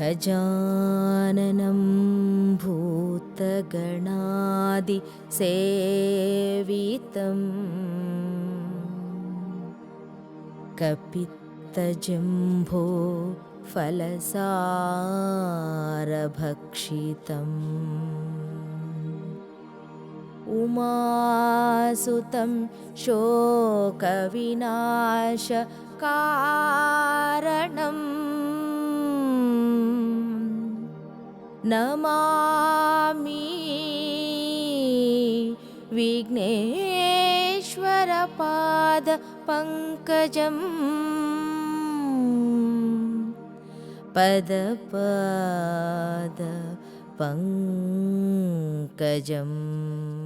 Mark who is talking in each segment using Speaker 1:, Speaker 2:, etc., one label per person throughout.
Speaker 1: गजाननं भूतगणादिसेवितम् कपित्तजम्भो फलसारभक्षितम्। उमासुतं शोकविनाशकारणम् नमामि। विघ्नेश्वरपादपङ्कजम्। पदपाद पङ्कजम्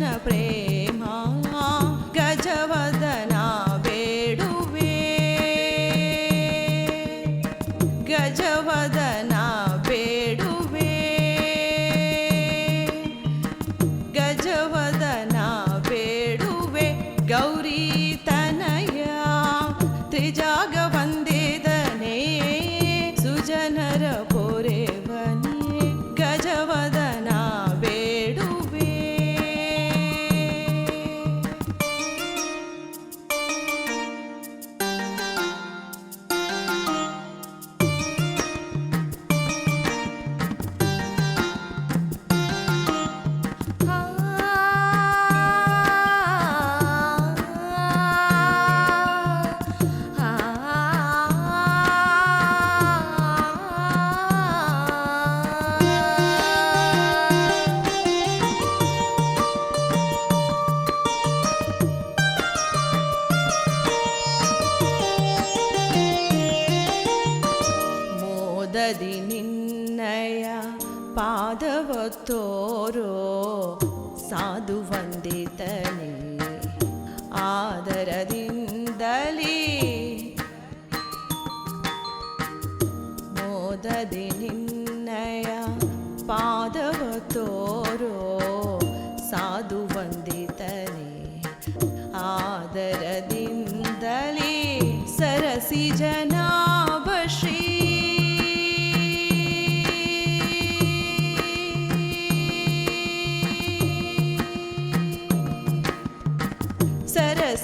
Speaker 2: ನಿನ್ನ ಪ್ರೇಮ ಗಜವದನ ಬೇಡುವೆ. ಗಜವದನ ಬೇಡುವೆ. ಗಜವದನ ಬೇಡುವೆ. ಗೌರಿ तनया ತ್ರಿಜಾಗ ಬಂದಿದನೇ ಸುಜನರ ಪೋರೆ ಪಾದವ ತೋರೋ ಸಾಧು ವಂದಿತನೆ ಆದರದಿಂದಲೇ ಮೋದದಿ ನಿನ್ನಯ ಪಾದವ ತೋರೋ ಸಾಧು ವಂದಿತನೆ ಆದರದಿಂದಲೇ ಸರಸಿ ಜನಾಭಶ್ರೀ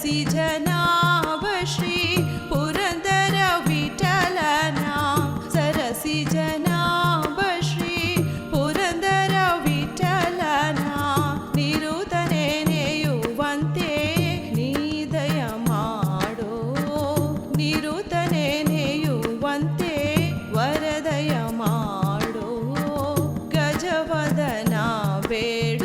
Speaker 2: തുളസി ജനാവ ശ്രീ പുരന്ദര വിഠലന സരസി ജനാവ ശ്രീ പുരന്ദര വിಠലന നിരുതനെ നെಯುವಂತೆ നീദയ ಮಾಡೋ നിരുತನೆ നെಯುವಂತೆ ವರದಯ ಮಾಡೋ ಗಜವದನ ಬೇಡ